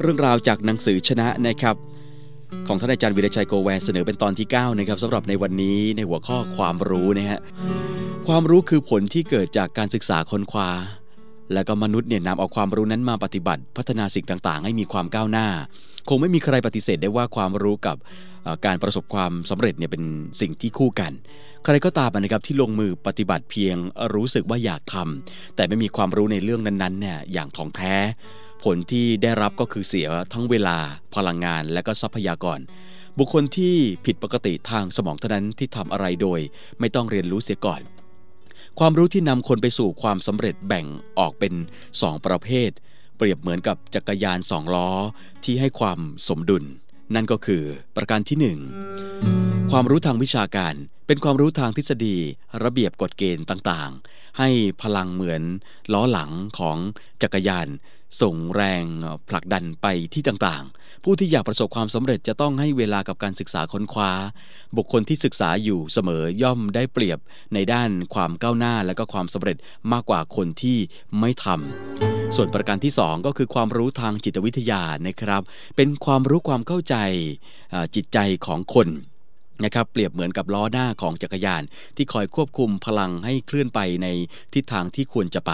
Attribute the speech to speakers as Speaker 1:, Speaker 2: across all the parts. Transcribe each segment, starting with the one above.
Speaker 1: เรื่องราวจากหนังสือชนะนะครับ ของท่านอาจารย์วิรชัยโกแวนเสนอเป็นตอนที่9นะครับสำหรับในวันนี้ในหัวข้อความรู้นะฮะความรู้คือผลที่เกิดจากการศึกษาค้นคว้า แล้วก็มนุษย์เนี่ยนำเอาความรู้นั้นมาปฏิบัติ พัฒนาสิ่งต่างๆ ให้มีความก้าวหน้า คงไม่มีใครปฏิเสธได้ว่าความรู้กับ การประสบความสำเร็จเนี่ยเป็นสิ่งที่คู่กัน ใครก็ตามนะครับที่ลงมือปฏิบัติเพียงรู้สึกว่าอยากทำแต่ไม่มีความรู้ในเรื่องนั้นๆเนี่ยอย่างถ่องแท้ ผลที่ได้รับก็คือเสียทั้งเวลาพลังงานและก็ทรัพยากร บุคคลที่ผิดปกติทางสมองเท่านั้นที่ทำอะไรโดย ไม่ต้องเรียนรู้เสียก่อน ความรู้ที่นำคนไปสู่ความสำเร็จแบ่งออกเป็น 2 ประเภท เปรียบเหมือนกับจักรยานสองล้อที่ให้ความสมดุล นั่นก็คือประการที่ 1 ความรู้ทางวิชาการ เป็นความรู้ทางทฤษฎี ระเบียบกฎเกณฑ์ต่างๆ ให้พลังเหมือนล้อหลังของจักรยาน ส่งแรงผลักดันไปที่ต่างๆ ผู้ที่อยากประสบความสำเร็จจะต้องให้เวลากับการศึกษาค้นคว้า บุคคลที่ศึกษาอยู่เสมอย่อมได้เปรียบในด้านความก้าวหน้าและก็ความสำเร็จมากกว่าคนที่ไม่ทำ ส่วนประการที่ 2 ก็คือความรู้ทางจิตวิทยานะครับ เป็นความรู้ความเข้าใจจิตใจของคน นะครับเปรียบเหมือนกับล้อหน้าของจักรยาน ที่คอยควบคุมพลังให้เคลื่อนไปในทิศทางที่ควรจะไป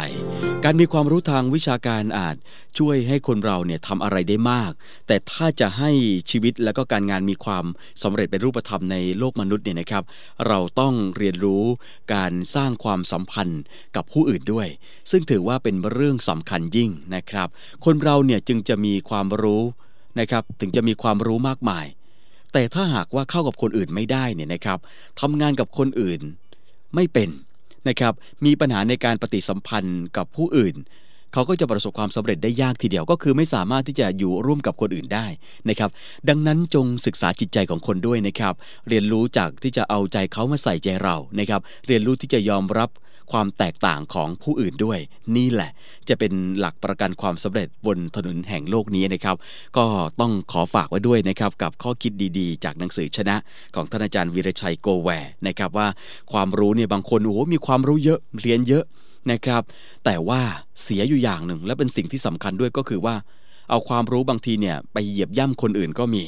Speaker 1: การมีความรู้ทางวิชาการอาจช่วยให้คนเราเนี่ยทำอะไรได้มาก แต่ถ้าจะให้ชีวิตและก็การงานมีความสำเร็จเป็นรูปธรรมในโลกมนุษย์เนี่ยนะครับ เราต้องเรียนรู้การสร้างความสัมพันธ์กับผู้อื่นด้วย ซึ่งถือว่าเป็นเรื่องสำคัญยิ่งนะครับ คนเราเนี่ยจึงจะมีความรู้นะครับถึงจะมีความรู้มากมาย แต่ถ้าหากว่าเข้ากับคนอื่นไม่ได้เนี่ยนะครับทำงานกับคนอื่นไม่เป็นนะครับมีปัญหาในการปฏิสัมพันธ์กับผู้อื่น เขาก็จะประสบความสำเร็จได้ยากทีเดียวก็คือไม่สามารถที่จะอยู่ร่วมกับคนอื่นได้นะครับ ดังนั้นจงศึกษาจิตใจของคนด้วยนะครับ เรียนรู้จากที่จะเอาใจเขามาใส่ใจเรานะครับ เรียนรู้ที่จะยอมรับ ความแตกต่างของผู้อื่นด้วย นี่แหละ จะเป็นหลักประกันความสำเร็จบนถนนแห่งโลกนี้นะครับ ก็ต้องขอฝากไว้ด้วยนะครับกับข้อคิดดีๆ จากหนังสือชนะของท่านอาจารย์วีรชัยโกแวร์นะครับว่าความรู้เนี่ยบางคนโอ้โหมีความรู้เยอะเรียนเยอะนะครับ แต่ว่าเสียอยู่อย่างหนึ่ง และเป็นสิ่งที่สำคัญด้วยก็คือว่า เอาความรู้บางทีเนี่ยไปเหยียบย่ำคนอื่นก็มี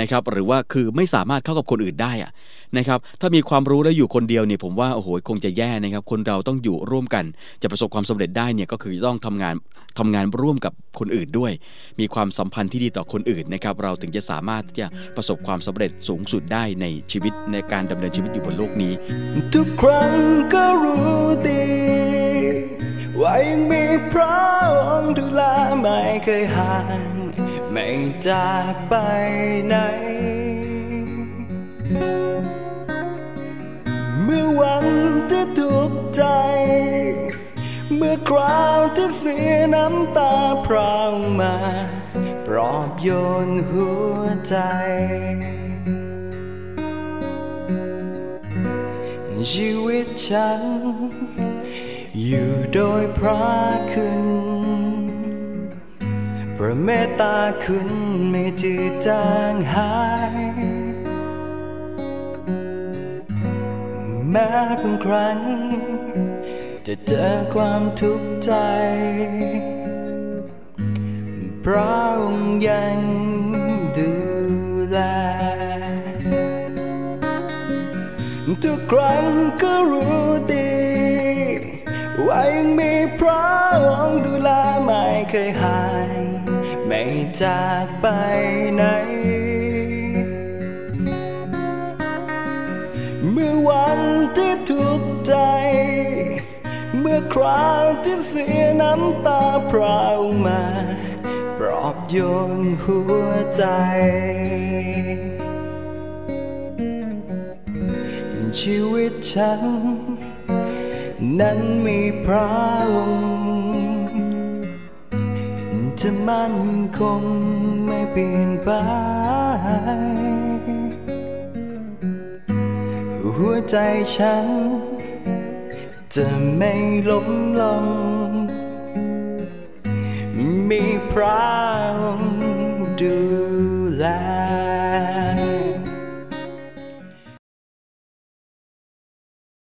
Speaker 1: นะครับหรือว่าคือไม่สามารถเข้ากับคนอื่นได้อะนะครับถ้ามีความรู้แล้วอยู่คนเดียวเนี่ยผมว่าโอ้โหคงจะแย่นะครับคนเราต้องอยู่ร่วมกัน จะประสบความสำเร็จได้เนี่ยก็คือต้องทำงานทำงานร่วมกับคนอื่นด้วย มีความสัมพันธ์ที่ดีต่อคนอื่นนะครับเราถึงจะสามารถที่จะประสบความสำเร็จสูงสุดได้ในชีวิตในการดำเนินชีวิตอยู่บนโลกนี้
Speaker 2: ทุกครั้งก็รู้ดีว่ายังมีพระองค์ดูแลไม่เคยห่าง ไม่จากไปไหน เมื่อวันที่ทุกใจ เมื่อคราวที่เสียน้ำตาพรางมา ปลอบโยนหัวใจ ชีวิตฉัน อยู่โดยพระคุณ พระเมตตาคุณไม่จืดจางหาย แม้เพียงครั้ง จะเจอความทุกข์ใจ พระองค์ยังดูแล ทุกครั้งก็รู้ดีว่ายังมีพระองค์ดูแลไม่เคยหาย ไม่จากไปไหน เมื่อวันที่ทุกข์ใจ เมื่อคราวที่เสียน้ำตาพราวมา ปลอบโยนหัวใจ ชีวิตฉัน นั้นมีพระ จะมั่นคงไม่เปลี่ยนไป หัวใจฉัน จะไม่ล้มลง มีพระ